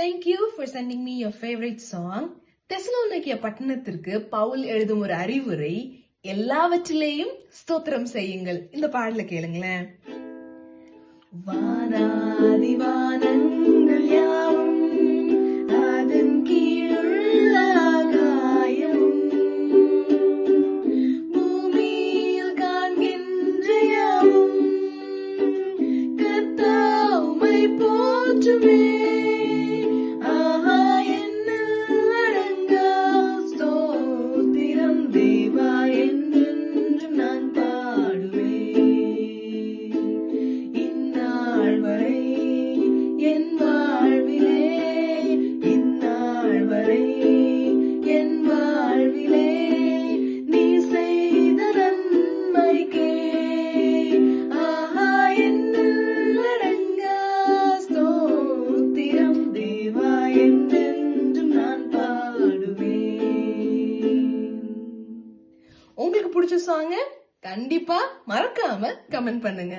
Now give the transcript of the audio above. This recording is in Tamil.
Thank you for sending me your favourite song தெசலோனிக்கிய பட்டணத்திற்கு பவுல் எழுதும் ஒரு அறிவுரை எல்லாவற்றிலேயும் ஸ்தோத்திரம் செய்யுங்கள். இந்த பாடல கேளுங்களேன். வானாதிவானங்கள் யாவும் அதன் கீழுள்ள ஆகாயமும் பூமியில் காண்கின்ற யாவும் போற்றுமே. உங்களுக்கு பிடிச்ச சாங்க கண்டிப்பா மறக்காம கமெண்ட் பண்ணுங்க.